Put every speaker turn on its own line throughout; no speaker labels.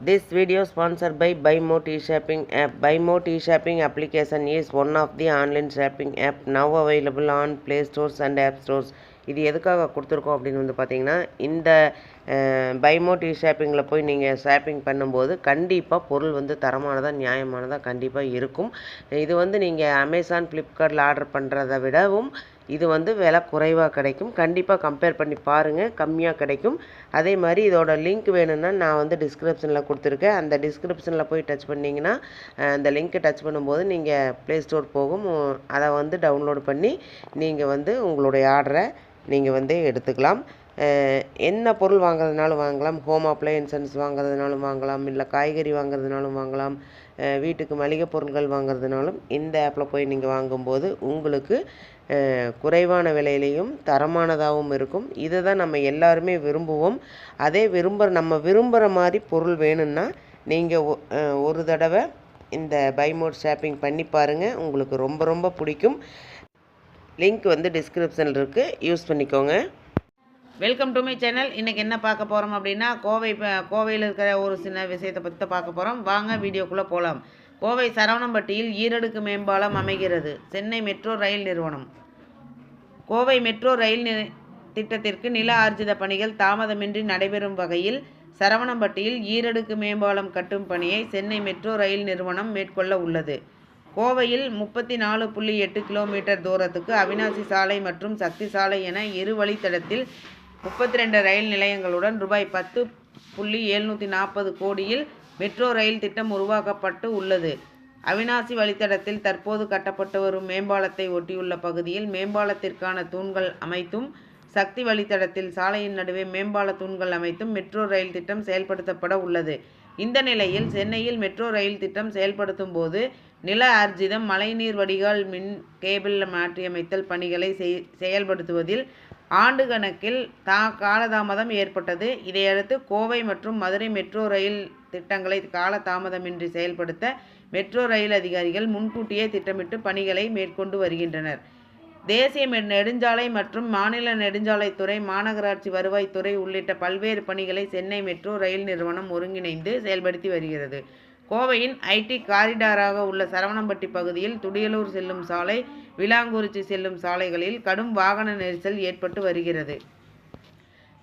This video sponsored by BuyMo T-Shopping app. BuyMo T-Shopping application is one of the online shopping app now available on Play Stores and App Stores. இது எதுக்காக கொடுத்துருக்கோம் அப்படின்னு வந்து பார்த்தீங்கன்னா இந்த பைமோட்டி ஷாப்பிங்கில் போய் நீங்கள் ஷாப்பிங் பண்ணும்போது கண்டிப்பாக பொருள் வந்து தரமானதாக நியாயமானதாக கண்டிப்பாக இருக்கும். இது வந்து நீங்கள் அமேசான் ஃப்ளிப்கார்ட்டில் ஆர்டர் பண்ணுறத விடவும் இது வந்து விலை குறைவாக கிடைக்கும். கண்டிப்பாக கம்பேர் பண்ணி பாருங்கள் கம்மியாக கிடைக்கும். அதே மாதிரி இதோட லிங்க் வேணும்னா நான் வந்து டிஸ்கிரிப்ஷனில் கொடுத்துருக்கேன். அந்த டிஸ்கிரிப்ஷனில் போய் டச் பண்ணிங்கன்னா அந்த லிங்க்கை டச் பண்ணும்போது நீங்கள் ப்ளே ஸ்டோர் போகும். அதை வந்து டவுன்லோட் பண்ணி நீங்கள் வந்து உங்களுடைய ஆர்டரை நீங்கள் வந்து எடுத்துக்கலாம். என்ன பொருள் வாங்குறதுனாலும் வாங்கலாம். ஹோம் அப்ளையன்சன்ஸ் வாங்குறதுனாலும் வாங்கலாம். இல்லை காய்கறி வாங்குறதுனாலும் வாங்கலாம். வீட்டுக்கு மளிகை பொருட்கள் வாங்குறதுனாலும் இந்த ஆப்பில் போய் நீங்கள் வாங்கும்போது உங்களுக்கு குறைவான விலையிலையும் தரமானதாகவும் இருக்கும். இதை தான் நம்ம எல்லாருமே விரும்புவோம். அதே விரும்புகிற நம்ம விரும்புகிற மாதிரி பொருள் வேணும்னா நீங்கள் ஒரு தடவை இந்த பைமோட் ஷாப்பிங் பண்ணி பாருங்கள் உங்களுக்கு ரொம்ப ரொம்ப பிடிக்கும். லிங்க் வந்து டிஸ்கிரிப்ஷனில் இருக்குது யூஸ் பண்ணிக்கோங்க.
வெல்கம் டு மை சேனல் இன்றைக்கி என்ன பார்க்க போகிறோம் அப்படின்னா கோவை கோவையில் இருக்கிற ஒரு சின்ன விஷயத்தை பற்றி பார்க்க போகிறோம் வாங்க வீடியோக்குள்ளே போகலாம் கோவை சரவணம்பட்டியில் ஈரடுக்கு மேம்பாலம் அமைகிறது. சென்னை மெட்ரோ ரயில் நிறுவனம். கோவை மெட்ரோ ரயில் நி- திட்டத்திற்கு நில ஆர்ஜித பணிகள் தாமதமின்றி நடைபெறும் வகையில் சரவணம்பட்டியில் ஈரடுக்கு மேம்பாலம் கட்டும் பணியை சென்னை மெட்ரோ ரயில் நிறுவனம் மேற்கொள்ள உள்ளது. கோவையில் முப்பத்தி நாலு புள்ளி எட்டு கிலோமீட்டர் தூரத்துக்கு அவினாசி சாலை மற்றும் சக்தி சாலை என இரு வழித்தடத்தில் முப்பத்தி ரெண்டு ரயில் நிலையங்களுடன் ரூபாய் பத்து புள்ளி எழுநூற்றி நாற்பது கோடியில் மெட்ரோ ரயில் திட்டம் உருவாக்கப்பட்டு உள்ளது. அவினாசி வழித்தடத்தில் தற்போது கட்டப்பட்டு வரும் மேம்பாலத்தை ஒட்டியுள்ள பகுதியில் மேம்பாலத்திற்கான தூண்கள் அமைத்தும் சக்தி வழித்தடத்தில் சாலையின் நடுவே மேம்பால தூண்கள் அமைத்தும் மெட்ரோ ரயில் திட்டம் செயல்படுத்தப்பட உள்ளது. இந்த நிலையில் சென்னையில் மெட்ரோ ரயில் திட்டம் செயல்படுத்தும் போது நில ஆர்ஜிதம் மழைநீர் வடிகால் மின் கேபிள் மாற்றியமைத்தல் பணிகளை செய்- செயல்படுத்துவதில் ஆண்டு கணக்கில் தா காலதாமதம் ஏற்பட்டது. இதையடுத்து கோவை மற்றும் மதுரை மெட்ரோ ரயில் திட்டங்களை காலதாமதமின்றி செயல்படுத்த மெட்ரோ ரயில் அதிகாரிகள் முன்கூட்டியே திட்டமிட்டு பணிகளை மேற்கொண்டு வருகின்றனர். தேசிய நெடுஞ்சாலை மற்றும் மாநில நெடுஞ்சாலைத்துறை மாநகராட்சி வருவாய்த்துறை உள்ளிட்ட பல்வேறு பணிகளை சென்னை மெட்ரோ ரயில் நிறுவனம் ஒருங்கிணைந்து செயல்படுத்தி வருகிறது. கோவையின் ஐடி காரிடாராக உள்ள சரவணம்பட்டி பகுதியில் துடியலூர் செல்லும் சாலை விலாங்குறிச்சி செல்லும் சாலைகளில் கடும் வாகன நெரிசல் ஏற்பட்டு வருகிறது.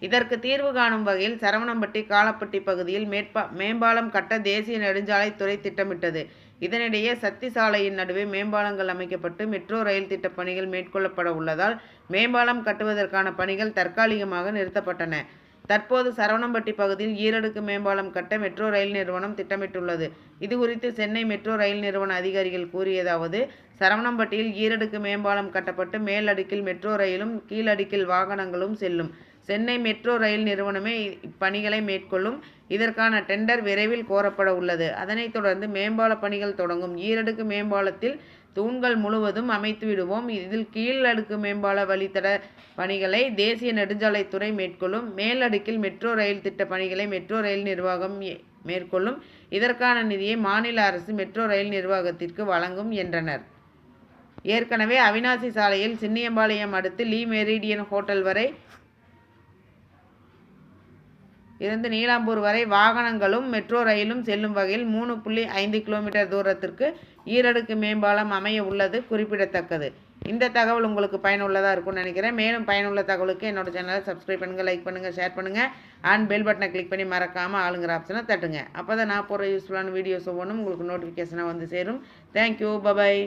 இதற்கு தீர்வு காணும் வகையில் சரவணம்பட்டி காலப்பட்டி பகுதியில் மேற்பா மேம்பாலம் கட்ட தேசிய நெடுஞ்சாலைத்துறை திட்டமிட்டது. இதனிடையே சக்தி சாலையின் நடுவே மேம்பாலங்கள் அமைக்கப்பட்டு மெட்ரோ ரயில் திட்ட பணிகள் மேற்கொள்ளப்பட உள்ளதால் மேம்பாலம் கட்டுவதற்கான பணிகள் தற்காலிகமாக நிறுத்தப்பட்டன. தற்போது சரவணம்பட்டி பகுதியில் ஈரடுக்கு மேம்பாலம் கட்ட மெட்ரோ ரயில் நிறுவனம் திட்டமிட்டுள்ளது. இதுகுறித்து சென்னை மெட்ரோ ரயில் நிறுவன அதிகாரிகள் கூறியதாவது சரவணம்பட்டியில் ஈரடுக்கு மேம்பாலம் கட்டப்பட்டு மேலடுக்கில் மெட்ரோ ரயிலும் கீழடுக்கில் வாகனங்களும் செல்லும். சென்னை மெட்ரோ ரயில் நிறுவனமே இப்பணிகளை மேற்கொள்ளும். இதற்கான டெண்டர் விரைவில் கோரப்பட உள்ளது. அதனைத் தொடர்ந்து மேம்பால பணிகள் தொடங்கும். ஈரடுக்கு மேம்பாலத்தில் தூண்கள் முழுவதும் அமைத்து விடுவோம். இதில் கீழடுக்கு மேம்பால வழித்தட பணிகளை தேசிய நெடுஞ்சாலைத்துறை மேற்கொள்ளும். மேலடுக்கில் மெட்ரோ ரயில் திட்ட பணிகளை மெட்ரோ ரயில் நிர்வாகம் மேற்கொள்ளும். இதற்கான நிதியை மாநில அரசு மெட்ரோ ரயில் நிர்வாகத்திற்கு வழங்கும் என்றனர். ஏற்கனவே அவினாசி சாலையில் சின்னியம்பாளையம் அடுத்து லீ மெரிடியன் ஹோட்டல் வரை இருந்து நீலாம்பூர் வரை வாகனங்களும் மெட்ரோ ரயிலும் செல்லும் வகையில் மூணு புள்ளி ஐந்து கிலோமீட்டர் தூரத்திற்கு ஈரடுக்கு மேம்பாலம் அமைய உள்ளது குறிப்பிடத்தக்கது. இந்த தகவல் உங்களுக்கு பயனுள்ளதாக இருக்கும்னு நினைக்கிறேன். மேலும் பயனுள்ள தகவலுக்கு என்னோட சேனலை சப்ஸ்கிரைப் பண்ணுங்கள் லைக் பண்ணுங்கள் ஷேர் பண்ணுங்கள் அண்ட் பெல் பட்டனை கிளிக் பண்ணி மறக்காமல் ஆளுங்கிற ஆப்ஷனை தட்டுங்க. அப்போ தான் நான் போகிற யூஸ்ஃபுல்லான வீடியோஸ் ஒவ்வொன்றும் உங்களுக்கு நோட்டிஃபிகேஷனாக வந்து சேரும். Thank you bye bye